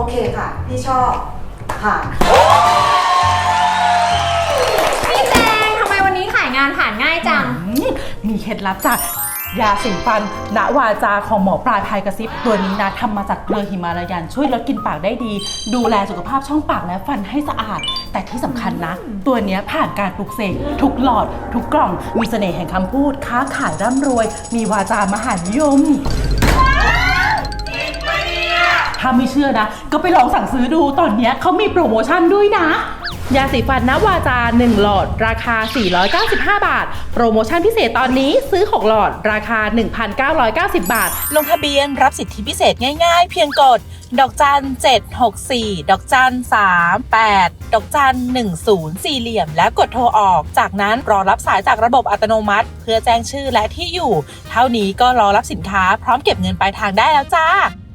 โอเคค่ะ พี่ชอบ ผ่าน พี่แจงทำไมวันนี้ขายงานผ่านง่ายจัง อืมมีเคล็ดลับจากยาสีฟันณวาจาของหมอปลายพายกระซิบตัวนี้นะทำมาจากเกลือหิมาลายันช่วยลดกลิ่นปากได้ดี ดูแลสุขภาพช่องปากและฟันให้สะอาด แต่ที่สำคัญนะ ตัวเนี้ยผ่านการปลุกเสกทุกหลอด ทุกกล่อง มีเสน่ห์แห่งคำพูด ค้าขายร่ำรวย มีวาจามหานิยม ถ้าไม่เชื่อนะ ก็ไปลองสั่งซื้อดูตอนเนี้ยเขามีโปรโมชั่นด้วยนะ ยาสีฟันนวาจา 1 หลอด ราคา 495 บาท โปรโมชั่นพิเศษตอนนี้ซื้อ 6 หลอด ราคา 1,990 บาท ลงทะเบียนรับสิทธิพิเศษง่ายๆ เพียงกด ดอกจัน 764 ดอกจัน 38 ดอกจัน 10 สี่เหลี่ยม แล้วกดโทรออก จากนั้นรอรับสายจากระบบอัตโนมัติ เพื่อแจ้งชื่อและที่อยู่ เท่านี้ก็รอรับสินค้าพร้อมเก็บเงินปลายทางได้แล้วจ้า